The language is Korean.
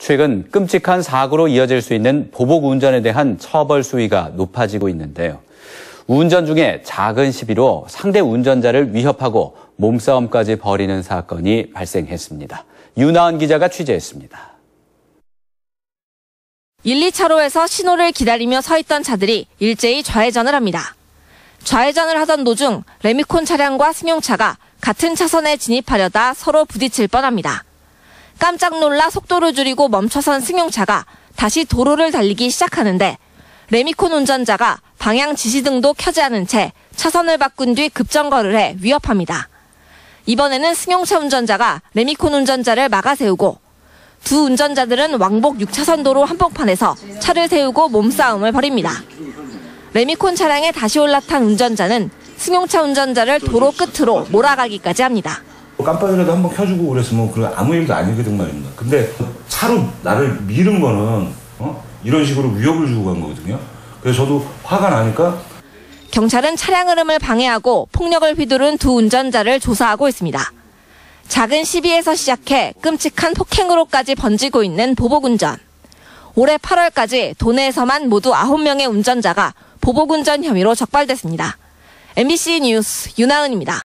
최근 끔찍한 사고로 이어질 수 있는 보복 운전에 대한 처벌 수위가 높아지고 있는데요. 운전 중에 작은 시비로 상대 운전자를 위협하고 몸싸움까지 벌이는 사건이 발생했습니다. 유나은 기자가 취재했습니다. 1, 2차로에서 신호를 기다리며 서 있던 차들이 일제히 좌회전을 합니다. 좌회전을 하던 도중 레미콘 차량과 승용차가 같은 차선에 진입하려다 서로 부딪힐 뻔합니다. 깜짝 놀라 속도를 줄이고 멈춰선 승용차가 다시 도로를 달리기 시작하는데 레미콘 운전자가 방향 지시등도 켜지 않은 채 차선을 바꾼 뒤 급정거를 해 위협합니다. 이번에는 승용차 운전자가 레미콘 운전자를 막아 세우고 두 운전자들은 왕복 6차선 도로 한복판에서 차를 세우고 몸싸움을 벌입니다. 레미콘 차량에 다시 올라탄 운전자는 승용차 운전자를 도로 끝으로 몰아가기까지 합니다. 깜빡이라도 한번 켜주고 그랬으면 그 아무 일도 아니거든 말입니다. 근데 차로 나를 미는 거는 어? 이런 식으로 위협을 주고 간 거거든요. 그래서 저도 화가 나니까 경찰은 차량 흐름을 방해하고 폭력을 휘두른 두 운전자를 조사하고 있습니다. 작은 시비에서 시작해 끔찍한 폭행으로까지 번지고 있는 보복운전. 올해 8월까지 도내에서만 모두 9명의 운전자가 보복운전 혐의로 적발됐습니다. MBC 뉴스 윤하은입니다.